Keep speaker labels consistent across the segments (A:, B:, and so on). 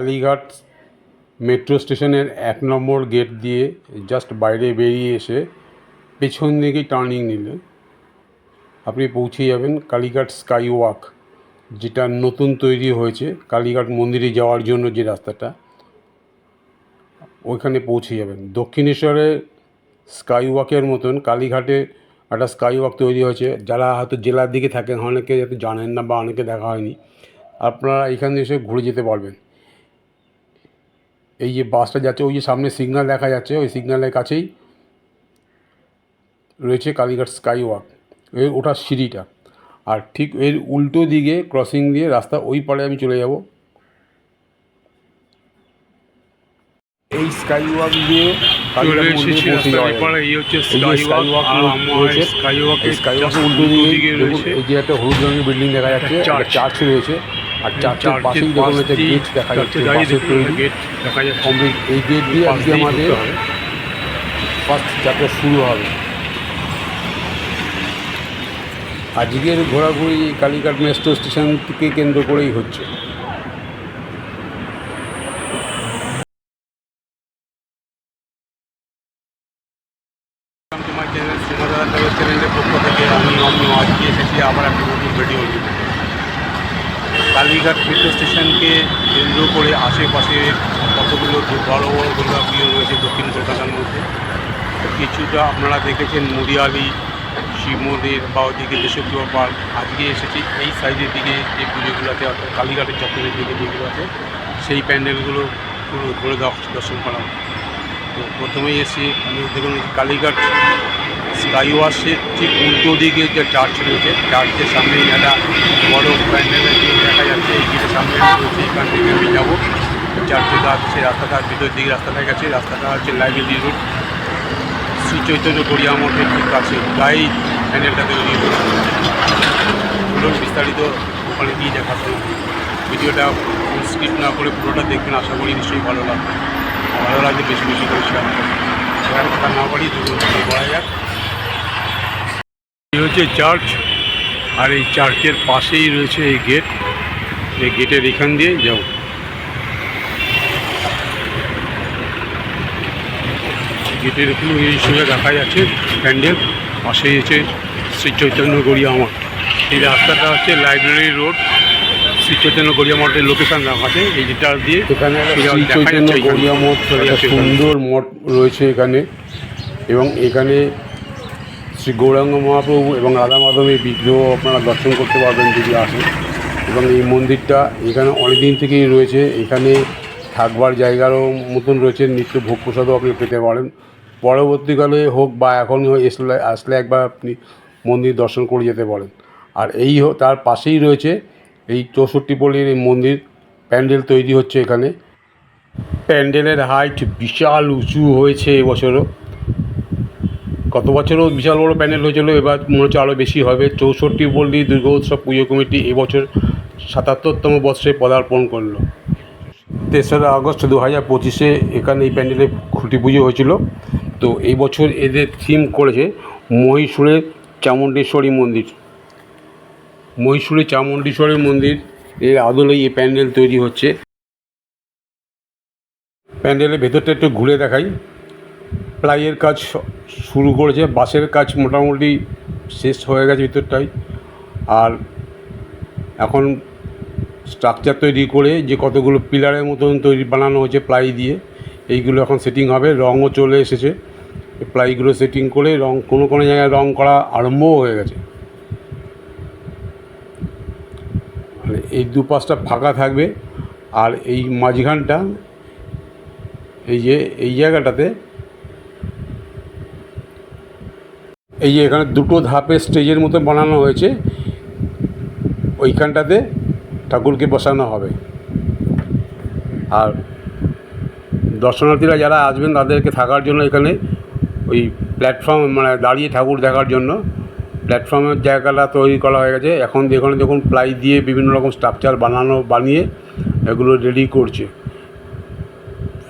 A: Kalighat metro স্টেশনের এক নম্বর gate দিয়ে জাস্ট বাইরে বেরিয়ে এসে পেছন দিকে টার্নিং নিলে আপনি পৌঁছে যাবেন কালীঘাট স্কাই ওয়াক যেটা নতুন তৈরি হয়েছে। কালীঘাট মন্দিরে যাওয়ার জন্য যে রাস্তাটা, ওইখানে পৌঁছে যাবেন। দক্ষিণেশ্বরে স্কাই ওয়াকের মতন কালীঘাটে একটা স্কাই ওয়াক তৈরি হয়েছে। যারা হয়তো জেলার দিকে থাকেন, অনেকে হয়তো জানেন না বা অনেকে দেখা হয়নি, আপনারা এখানে এসে ঘুরে যেতে পারবেন। এই যে বাসটা যাচ্ছে ওই যে সামনে সিগন্যাল দেখা যাচ্ছে ওই সিগন্যালের কাছেই রয়েছে কালীঘাট স্কাই ওয়াক এর ওটা সিঁড়িটা। আর ঠিক এর উল্টো দিকে ক্রসিং দিয়ে রাস্তা ওই পারে আমি চলে যাব। এই স্কাই ওয়াক দিয়ে।
B: এই
A: যে একটা হলুদ রঙের বিল্ডিং দেখা যাচ্ছে চার্চ রয়েছে। আর চার্চের
B: চার্চের
A: পাশেই দেখুন একটা গেট দেখা যাচ্ছে তৈরি
B: গেট দেখা যাচ্ছে।
A: কমপ্লিট। এই গেট দিয়ে আজকে আমাদের ফার্স্ট যাত্রা শুরু হবে। আজকের ঘোরাঘুরি কালীঘাট মেট্রো স্টেশন থেকে কেন্দ্র করেই হচ্ছে।
B: চ্যানেলের পক্ষ থেকে আমি আজকে এসেছি আবার একটা নতুন ভিডিও নিয়ে। কালীঘাট মেট্রো স্টেশনকে কেন্দ্র করে আশেপাশে কতগুলো বড় বড় দুর্গা পুজো রয়েছে দক্ষিণ কলকাতার মধ্যে, কিছুটা আপনারা দেখেছেন মুড়িয়ালি শিব মন্দির বা ওদিকে দেশপ্রিয় পার্ক। আজকে এসেছি এই সাইডের দিকে যে পুজোগুলোতে, অর্থাৎ কালীঘাটের চত্বরের দিকে যেগুলো আছে সেই প্যান্ডেলগুলো পুরো ঘুরে দর্শন করা তো প্রথমেই এসে আমি দেখুন কালীঘাট স্কাই ওয়াশের ঠিক উল্টো দিকে যে চার্চ রয়েছে, চার্চের সামনে একটা বড় প্যান্ডেলের দিকে দেখা যাচ্ছে, এই গেটের সামনে রয়েছে, এখান থেকে আমি যাব। চার্চের কাজ সেই রাস্তাটা ভিতর দিকে রাস্তাটা গেছে রাস্তাটা হচ্ছে লাইব্রেরি রোড। শ্রী চৈতন্য গড়িয়া মঠের ঠিক কাছে গাই প্যান্ডেলটা তৈরি হয়েছে। বিস্তারিত ওখানে গিয়ে দেখাশোনা ভিডিওটা স্কিপ না করে পুরোটা দেখবেন, আশা করি নিশ্চয়ই ভালো লাগবে। ভালো লাগলে বেশি বেশি করে শেয়ার করবেন। শেয়ার কথা না পারি দুটো বলা যাক। হচ্ছে চার্চ আর এই চার্চের পাশেই রয়েছে এই গেট। এই গেটের এখান দিয়ে যাও। গেটের এখানে এই সঙ্গে দেখা যাচ্ছে প্যান্ডেল। পাশেই হচ্ছে শ্রী চৈতন্য গড়িয়া মঠ। এই রাস্তাটা হচ্ছে লাইব্রেরি রোড। শ্রী চৈতন্য গড়িয়া মঠের লোকেশন রাখা আছে। এই যেটা দিয়ে
A: এখানে শ্রী চৈতন্য গড়িয়া মঠ
B: চলে যাচ্ছে
A: সুন্দর মঠ রয়েছে এখানে। এবং এখানে শ্রী গৌরাঙ্গ মহাপ্রভু এবং রাধা মাধবের বিগ্রহ আপনারা দর্শন করতে পারবেন যদি আসেন। এবং এই মন্দিরটা এখানে অনেকদিন থেকেই রয়েছে। এখানে থাকবার জায়গারও মতন রয়েছে, নিত্য ভোগ প্রসাদও আপনি পেতে পারেন। পরবর্তীকালে হোক বা এখন এসলে, আসলে একবার আপনি মন্দির দর্শন করে যেতে পারেন। আর এই তার পাশেই রয়েছে এই চৌষট্টি পল্লীর এই মন্দির। প্যান্ডেল তৈরি হচ্ছে এখানে। প্যান্ডেলের হাইট বিশাল উঁচু হয়েছে এবছরও। গত বছরও বিশাল বড় প্যান্ডেল হয়েছিল, এবার মনে হচ্ছে আরও বেশি হবে। চৌষট্টি পল্লী দুর্গা উৎসব পুজো কমিটি এবছর সাতাত্তরতম বর্ষে পদার্পণ করল। তেসরা আগস্ট দু হাজার পঁচিশে এখানে এই প্যান্ডেলে খুঁটি পুজো হয়েছিল। তো এই বছর এদের থিম করেছে মহীশূরের চামুণ্ডেশ্বরী মন্দির। মহীশূরের চামুণ্ডেশ্বরী মন্দির এর আদলে এই প্যান্ডেল তৈরি হচ্ছে। প্যান্ডেলের ভেতরটা একটু ঘুরে দেখাই। প্লাইয়ের কাজ শুরু করেছে, বাসের কাজ মোটামুটি শেষ হয়ে গেছে ভিতরটাই। আর এখন স্ট্রাকচার তৈরি করে যে কতগুলো পিলারের মতন তৈরি বানানো হয়েছে প্লাই দিয়ে, এইগুলো এখন সেটিং হবে। রঙও চলে এসেছে। প্লাইগুলো সেটিং করে রং কোনো কোনো জায়গায় রং করা আরম্ভও হয়ে গেছে। মানে এই দুপাশটা ফাঁকা থাকবে। আর এই মাঝখানটা, এই যে, এই জায়গাটাতে এই যে এখানে দুটো ধাপে স্টেজের মতো বানানো হয়েছে, ওইখানটাতে ঠাকুরকে বসানো হবে। আর দর্শনার্থীরা যারা আসবেন তাদেরকে থাকার জন্য এখানে ওই প্ল্যাটফর্ম মানে দাঁড়িয়ে ঠাকুর দেখার জন্য প্ল্যাটফর্মের জায়গাটা তৈরি করা হয়ে গেছে। এখন এখানে দেখুন প্লাই দিয়ে বিভিন্ন রকম স্ট্রাকচার বানানো, বানিয়ে এগুলো রেডি করছে।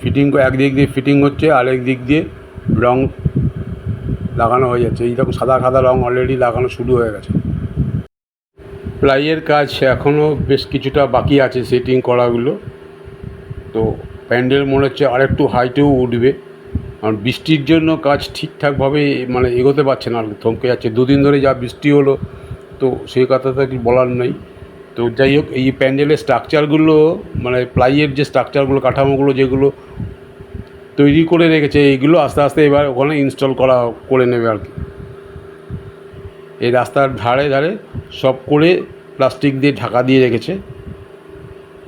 A: ফিটিং একদিক দিয়ে ফিটিং হচ্ছে, আরেক দিক দিয়ে রং লাগানো হয়ে যাচ্ছে। এইরকম সাদা সাদা রং অলরেডি লাগানো শুরু হয়ে গেছে। প্লাইয়ের কাজ এখনও বেশ কিছুটা বাকি আছে সেটিং করাগুলো। তো প্যান্ডেল মনে হচ্ছে আরেকটু হাইটেও উঠবে। কারণ বৃষ্টির জন্য কাজ ঠিকঠাকভাবে মানে এগোতে পারছে না আর থমকে যাচ্ছে। দুদিন ধরে যা বৃষ্টি হলো, তো সেই কথাটা কি বলার নেই। তো যাই হোক, এই প্যান্ডেলের স্ট্রাকচারগুলো মানে প্লাইয়ের যে স্ট্রাকচারগুলো কাঠামোগুলো, যেগুলো তৈরি করে রেখেছে, এইগুলো আস্তে আস্তে এবার ওখানে ইনস্টল করা, করে নেবে আর কি। এই রাস্তার ধারে ধারে সব করে প্লাস্টিক দিয়ে ঢাকা দিয়ে রেখেছে।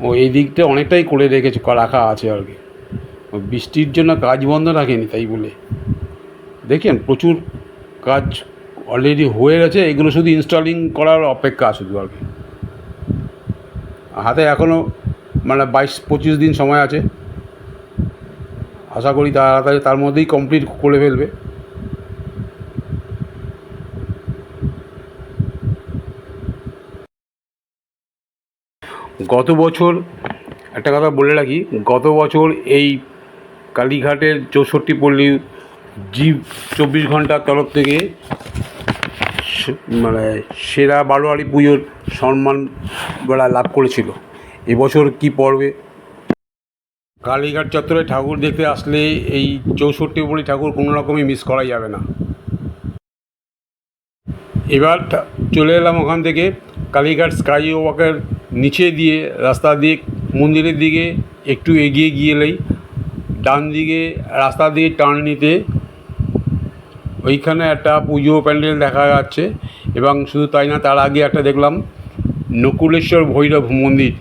A: ও এই দিকটা অনেকটাই করে রেখেছে রাখা আছে আর কি। বৃষ্টির জন্য কাজ বন্ধ রাখেনি তাই বলে। দেখেন প্রচুর কাজ অলরেডি হয়ে গেছে, এগুলো শুধু ইনস্টলিং করার অপেক্ষা শুধু আর কি। হাতে এখনও মানে বাইশ পঁচিশ দিন সময় আছে। আশা করি তাড়াতাড়ি তার মধ্যেই কমপ্লিট করে ফেলবে। গত বছর, একটা কথা বলে রাখি, গত বছর এই কালীঘাটের চৌষট্টি পল্লী জীব চব্বিশ ঘণ্টার তরফ থেকে মানে সেরা বারোয়ারি পুজোর সম্মান লাভ করেছিল। এবছর কি পড়বে? কালীঘাট চত্বরে ঠাকুর দেখতে আসলে এই চৌষট্টি পল্লী ঠাকুর কোনো রকমই মিস করা যাবে না। এবার চলে এলাম ওখান থেকে কালীঘাট স্কাই ওয়াকের নিচে দিয়ে, রাস্তা দিয়ে, মন্দিরের দিকে একটু এগিয়ে গিয়েলেই ডান দিকে, রাস্তা দিয়ে টার্ন নিতে ওইখানে একটা পুজো প্যান্ডেল দেখা যাচ্ছে এবং শুধু তাই না, তার আগে একটা দেখলাম নকুলেশ্বর ভৈরব মন্দির।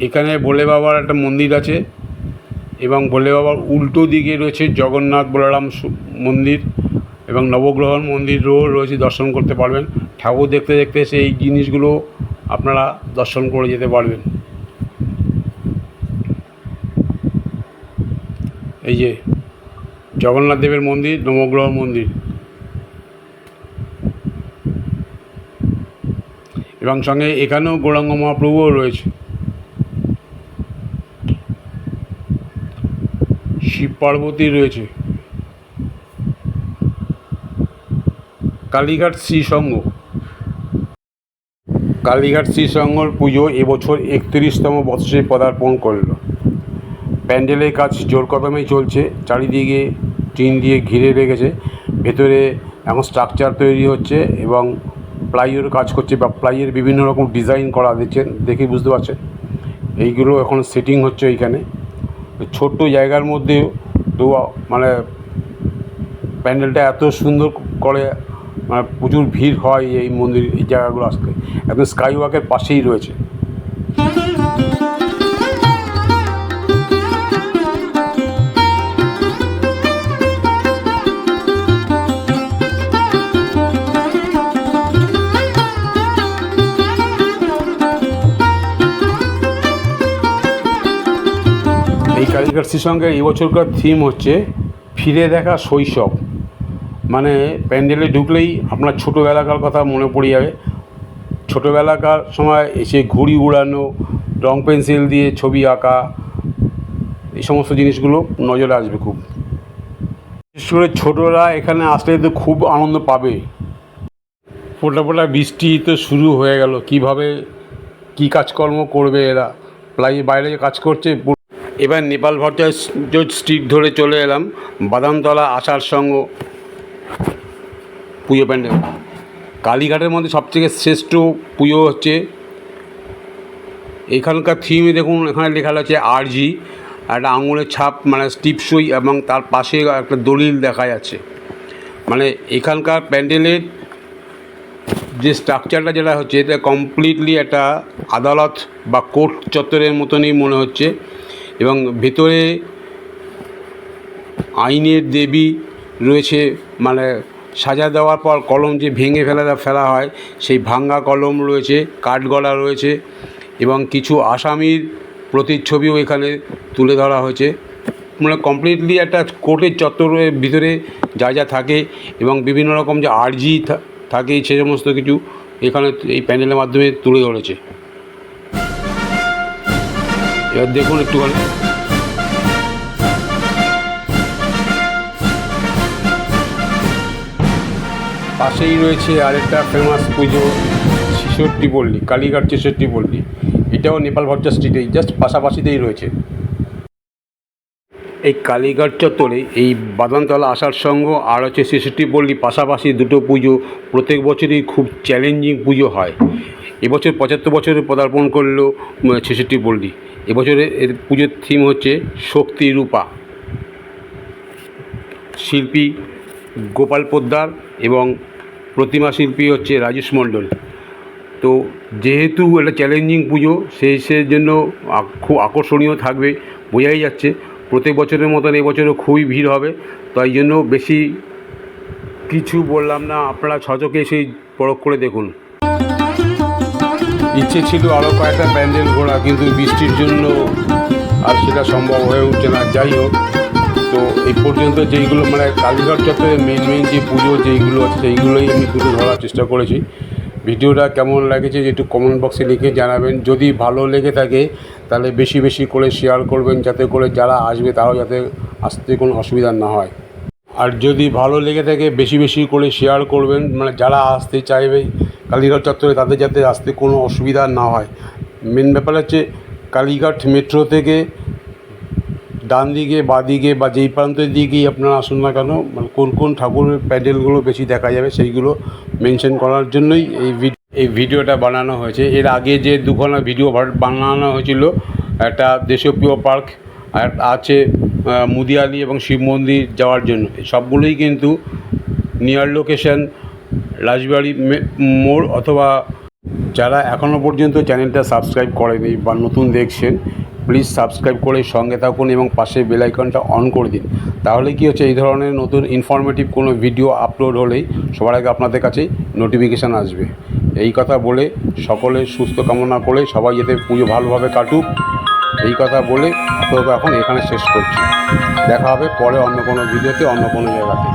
A: এখানে ভোলে বাবার একটা মন্দির আছে এবং ভোলে বাবার উল্টো দিকে রয়েছে জগন্নাথ বলরাম মন্দির এবং নবগ্রহণ মন্দিরও রয়েছে, দর্শন করতে পারবেন। ঠাকুর দেখতে দেখতে সেই জিনিসগুলো আপনারা দর্শন করে যেতে পারবেন। এই যে জগন্নাথ দেবের মন্দির নবগ্রহ মন্দির। এবং সঙ্গে এখানেও গৌরাঙ্গ মহাপ্রভুও রয়েছে। শিব পার্বতী রয়েছে। কালীঘাট শ্রীসঙ্গ কালীঘাট শ্রীসঙ্গর পুজো এবছর একত্রিশতম বৎসরে পদার্পণ করল। প্যান্ডেলের কাজ জোর কদমেই চলছে, চারিদিকে টিন দিয়ে ঘিরে রেখেছে, ভেতরে এখন স্ট্রাকচার তৈরি হচ্ছে এবং প্লাইয়ের কাজ করছে বা প্লাইয়ের বিভিন্ন রকম ডিজাইন করা দিচ্ছেন, দেখে বুঝতে পারছেন। এইগুলো এখন সেটিং হচ্ছে এইখানে। ছোট্ট জায়গার মধ্যে তো মানে প্যান্ডেলটা এত সুন্দর করে মানে প্রচুর ভিড় হয় এই মন্দির, এই জায়গাগুলো আসতে। একদম স্কাইওয়াকের পাশেই রয়েছে। এই কালীঘাট শ্রীসঙ্গের এই বছরকার থিম হচ্ছে ফিরে দেখা শৈশব। মানে প্যান্ডেলে ঢুকলেই আপনার ছোটোবেলাকার কথা মনে পড়ে যাবে। ছোটোবেলাকার সময় এসে ঘুড়ি উড়ানো, রং পেন্সিল দিয়ে ছবি আঁকা, এই সমস্ত জিনিসগুলো নজরে আসবে খুব। বিশেষ করে ছোটোরা এখানে আসলে তো খুব আনন্দ পাবে। ফোটা ফোটা বৃষ্টি তো শুরু হয়ে গেল। কীভাবে কি কাজকর্ম করবে এরা? প্লাই বাইরে কাজ করছে এবার নেপাল ভট্টাচ স্ট্রিট ধরে চলে এলাম। বাদামতলা আসার সঙ্গ পুজো প্যান্ডেল। কালীঘাটের মধ্যে সবথেকে শ্রেষ্ঠ পুজো হচ্ছে এখানকার থিমে দেখুন, এখানে লেখা আছে আরজি একটা আঙুলের ছাপ মানে টিপসই এবং তার পাশে একটা দলিল দেখা যাচ্ছে মানে এখানকার প্যান্ডেলের যে স্ট্রাকচারটা যেটা হচ্ছে, এটা কমপ্লিটলি একটা আদালত বা কোর্ট চত্বরের মতনই মনে হচ্ছে। এবং ভেতরে আইনের দেবী রয়েছে মানে সাজা দেওয়ার পর কলম যে ভেঙে ফেলা ফেলা হয়, সেই ভাঙ্গা কলম রয়েছে, কাঠগড়া রয়েছে এবং কিছু আসামির প্রতিচ্ছবিও এখানে তুলে ধরা হয়েছে। মানে কমপ্লিটলি একটা কোর্টের চত্বরের ভিতরে যা যা থাকে এবং বিভিন্ন রকম যে আর্জি থাকে, সে সমস্ত কিছু এখানে এই প্যান্ডেলের মাধ্যমে তুলে ধরেছে। দেখুন একটুখানি। পাশেই রয়েছে আরেকটা ফেমাস পুজো ছেষট্টি পল্লী কালীঘাট ছেষট্টি পল্লী এটাও নেপাল ভট্টা স্ট্রিটেই জাস্ট পাশাপাশিতেই রয়েছে। এই কালীঘাট চত্বরে এই বাদামতলা আসার সঙ্গ আর হচ্ছে ছেষট্টি পল্লী পাশাপাশি দুটো পুজো প্রত্যেক বছরই খুব চ্যালেঞ্জিং পুজো হয়। এবছর পঁচাত্তর বছরে পদার্পণ করল ছেষট্টি পল্লী এবছরে এর পুজোর থিম হচ্ছে শক্তি রূপা। শিল্পী গোপাল পোদ্দার এবং প্রতিমা শিল্পী হচ্ছে রাজেশ মণ্ডল। তো যেহেতু এটা চ্যালেঞ্জিং পুজো, সেই সেই জন্য খুব আকর্ষণীয় থাকবে, বোঝাই যাচ্ছে। প্রত্যেক বছরের মতন এবছরও খুবই ভিড় হবে। তাই জন্য বেশি কিছু বললাম না, আপনারা ছচকে সেই পরখ করে দেখুন। ইচ্ছে ছিল আরও কয়েকটা প্যান্ডেল ঘোরা, কিন্তু বৃষ্টির জন্য আর সেটা সম্ভব হয়ে উঠছে না। যাই হোক, তো এই পর্যন্ত যেইগুলো মানে কালীঘাট চত্বরে মেন মেন যে পুজো যেইগুলো আছে, সেইগুলোই আমি তুলে ধরার চেষ্টা করেছি। ভিডিওটা কেমন লাগেছে একটু কমেন্ট বক্সে লিখে জানাবেন। যদি ভালো লেগে থাকে, তাহলে বেশি বেশি করে শেয়ার করবেন, যাতে করে যারা আসবে, তারাও যাতে আসতে কোনো অসুবিধা না হয়। আর যদি ভালো লেগে থাকে, বেশি বেশি করে শেয়ার করবেন। মানে যারা আসতে চাইবে কালীঘাট চত্বরে তাদের যাতে আসতে কোনো অসুবিধা না হয়। মেন ব্যাপার হচ্ছে কালীঘাট মেট্রো থেকে ডান দিকে, বা দিকে, বা যেই প্রান্তের দিকেই আপনারা আসুন না কেন মানে কোন কোন ঠাকুরের প্যান্ডেলগুলো বেশি দেখা যাবে সেইগুলো মেনশন করার জন্যই এই এই ভিডিওটা বানানো হয়েছে। এর আগে যে দুখানা ভিডিও বানানো হয়েছিল, একটা দেশপ্রিয় পার্ক, আর আছে মুদিয়ালি এবং শিব মন্দির যাওয়ার জন্য। সবগুলোই কিন্তু নিয়ার লোকেশন রাজবাড়ি মোড় অথবা যারা এখনও পর্যন্ত চ্যানেলটা সাবস্ক্রাইব করেনি বা নতুন দেখছেন প্লিজ সাবস্ক্রাইব করে সঙ্গে থাকুন এবং পাশে বেল আইকনটা অন করে দিন। তাহলে কি হচ্ছে, এই ধরনের নতুন ইনফরমেটিভ কোনো ভিডিও আপলোড হলেই সবার আগে আপনাদের কাছে নোটিফিকেশান আসবে। এই কথা বলে সকলের সুস্থ কামনা করে সবাই যাতে পুজো ভালোভাবে কাটুক। এই কথা বলে আপাতত এখন এখানে শেষ করছি। দেখা হবে পরে অন্য কোনো ভিডিওতে অন্য কোনো জায়গাতে।